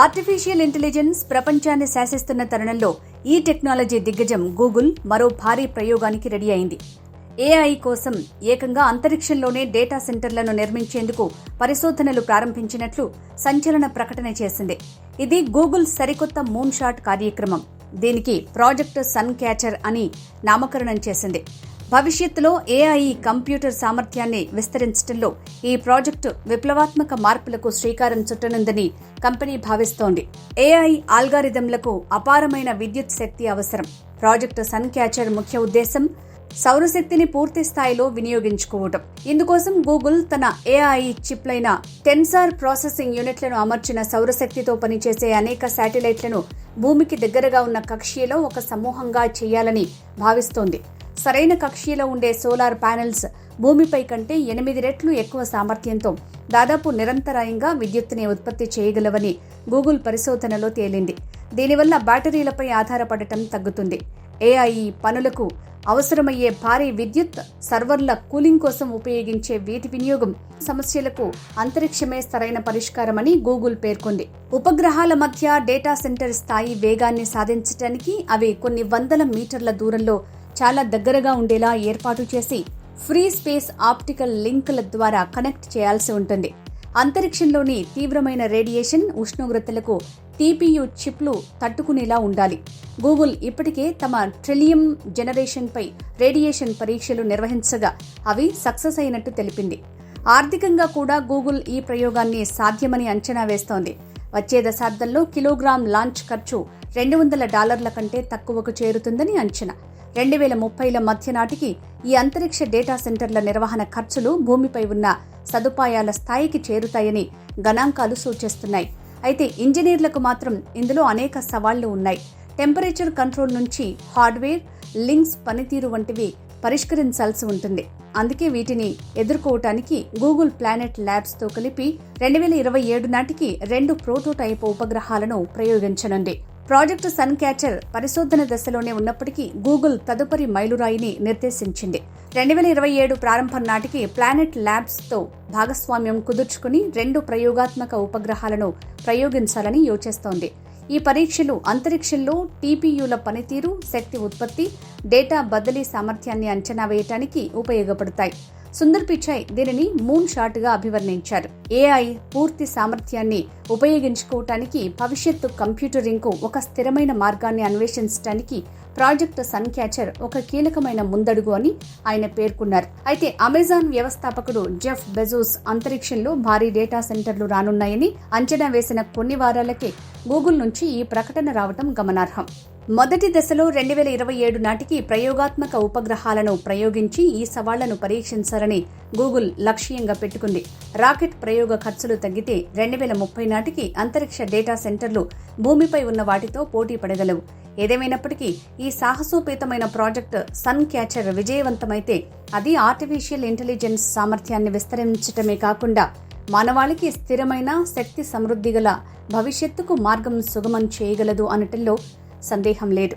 Artificial intelligence ప్రపంచాన్ని శాసిస్తున్న తరుణంలో ఈ టెక్నాలజీ దిగ్గజం గూగుల్ మరో భారీ ప్రయోగానికి రెడీ అయింది. ఏఐ కోసం ఏకంగా అంతరిక్షంలోనే డేటా సెంటర్లను నిర్మించేందుకు పరిశోధనలు ప్రారంభించినట్లు సంచలన ప్రకటన చేసింది. ఇది గూగుల్ సరికొత్త మూన్ షాట్ కార్యక్రమం. దీనికి ప్రాజెక్ట్ సన్ క్యాచర్ అని నామకరణం చేసింది. భవిష్యత్తులో ఏఐ కంప్యూటర్ సామర్థ్యాన్ని విస్తరించడంలో ఈ ప్రాజెక్టు విప్లవాత్మక మార్పులకు శ్రీకారం చుట్టనుందని కంపెనీ భావిస్తోంది. ఏఐ ఆల్గారిథంలకు అపారమైన విద్యుత్ శక్తి అవసరం. ప్రాజెక్టు సన్ క్యాచర్ ముఖ్య ఉద్దేశం సౌరశక్తిని పూర్తి స్థాయిలో వినియోగించుకోవటం. ఇందుకోసం గూగుల్ తన ఏఐ చిప్లైన టెన్సార్ ప్రాసెసింగ్ యూనిట్లను అమర్చిన సౌరశక్తితో పనిచేసే అనేక శాటిలైట్లను భూమికి దగ్గరగా ఉన్న కక్ష్యలో ఒక సమూహంగా చేయాలని భావిస్తోంది. సరైన కక్షీలో ఉండే సోలార్ ప్యానెల్స్ భూమిపై కంటే ఎనిమిది రెట్లు ఎక్కువ సామర్థ్యంతో దాదాపు నిరంతరాయంగా విద్యుత్తుని ఉత్పత్తి చేయగలవని గూగుల్ పరిశోధనలో తేలింది. దీనివల్ల బ్యాటరీలపై ఆధారపడటం తగ్గుతుంది. ఏఐఈ పనులకు అవసరమయ్యే భారీ విద్యుత్ సర్వర్ల కూలింగ్ కోసం ఉపయోగించే వీటి వినియోగం సమస్యలకు అంతరిక్షమే సరైన పరిష్కారమని గూగుల్ పేర్కొంది. ఉపగ్రహాల మధ్య డేటా సెంటర్ స్థాయి వేగాన్ని సాధించడానికి అవి కొన్ని వందల మీటర్ల దూరంలో చాలా దగ్గరగా ఉండేలా ఏర్పాటు చేసి ఫ్రీ స్పేస్ ఆప్టికల్ లింకుల ద్వారా కనెక్ట్ చేయాల్సి ఉంటుంది. అంతరిక్షంలోని తీవ్రమైన రేడియేషన్ ఉష్ణోగ్రతలకు టీపీయూ చిప్లు తట్టుకునేలా ఉండాలి. గూగుల్ ఇప్పటికే తమ ట్రిలియం జనరేషన్పై రేడియేషన్ పరీక్షలు నిర్వహించగా అవి సక్సెస్ అయినట్టు తెలిపింది. ఆర్థికంగా కూడా గూగుల్ ఈ ప్రయోగాన్ని సాధ్యమని అంచనా వేస్తోంది. వచ్చే దశాబ్దంలో కిలోగ్రామ్ లాంచ్ ఖర్చు రెండు వందల డాలర్ల కంటే తక్కువకు చేరుతుందని అంచనా. రెండు వేల ముప్పైల మధ్య నాటికి ఈ అంతరిక్ష డేటా సెంటర్ల నిర్వహణ ఖర్చులు భూమిపై ఉన్న సదుపాయాల స్థాయికి చేరుతాయని గణాంకాలు సూచిస్తున్నాయి. అయితే ఇంజనీర్లకు మాత్రం ఇందులో అనేక సవాళ్ళు ఉన్నాయి. టెంపరేచర్ కంట్రోల్ నుంచి హార్డ్వేర్ లింక్స్ పనితీరు వంటివి పరిష్కరించాల్సి ఉంటుంది. అందుకే వీటిని ఎదుర్కోవటానికి గూగుల్ ప్లానెట్ ల్యాబ్స్తో కలిపి రెండు వేల ఇరవై ఏడు నాటికి రెండు ప్రోటోటైప్ ఉపగ్రహాలను ప్రయోగించనుంది. ప్రాజెక్టు సన్ క్యాచర్ పరిశోధన దశలోనే ఉన్నప్పటికీ గూగుల్ తదుపరి మైలురాయిని నిర్దేశించింది. రెండు వేల ఇరవై ఏడు ప్రారంభం నాటికి ప్లానెట్ ల్యాబ్స్తో భాగస్వామ్యం కుదుర్చుకుని రెండు ప్రయోగాత్మక ఉపగ్రహాలను ప్రయోగించాలని యోచిస్తోంది. ఈ పరీక్షలు అంతరిక్షంలో టీపీయూల పనితీరు శక్తి ఉత్పత్తి డేటా బదిలీ సామర్థ్యాన్ని అంచనా వేయటానికి ఉపయోగపడతాయి. సుందర్ పిచాయ్ దీనిని మూన్ షాట్గా అభివర్ణించారు ఏఐ పూర్తి సామర్థ్యాన్ని ఉపయోగించుకోవటానికి భవిష్యత్తు కంప్యూటరింగ్కు ఒక స్థిరమైన మార్గాన్ని అన్వేషించడానికి ప్రాజెక్ట్ సన్ క్యాచర్ ఒక కీలకమైన ముందడుగు అని ఆయన పేర్కొన్నారు. అయితే అమెజాన్ వ్యవస్థాపకుడు జెఫ్ బెజోస్ అంతరిక్షంలో భారీ డేటా సెంటర్లు రానున్నాయని అంచనా వేసిన కొన్ని వారాలకే గూగుల్ నుంచి ఈ ప్రకటన రావడం గమనార్హం. మొదటి దశలో రెండు వేల ఇరవై ఏడు నాటికి ప్రయోగాత్మక ఉపగ్రహాలను ప్రయోగించి ఈ సవాళ్ళను పరీక్షించాలని గూగుల్ లక్ష్యంగా పెట్టుకుంది. రాకెట్ ప్రయోగ ఖర్చులు తగ్గితే రెండు వేల ముప్పై నాటికి అంతరిక్ష డేటా సెంటర్లు భూమిపై ఉన్న వాటితో పోటీ పడగలవు. ఏదేమైనప్పటికీ ఈ సాహసోపేతమైన ప్రాజెక్ట్ సన్ క్యాచర్ విజయవంతమైతే అది ఆర్టిఫిషియల్ ఇంటెలిజెన్స్ సామర్థ్యాన్ని విస్తరించటమే కాకుండా మానవాళికి స్థిరమైన శక్తి సమృద్ధి గల భవిష్యత్తుకు మార్గం సుగమం చేయగలదు అనటంలో సందేహం లేదు.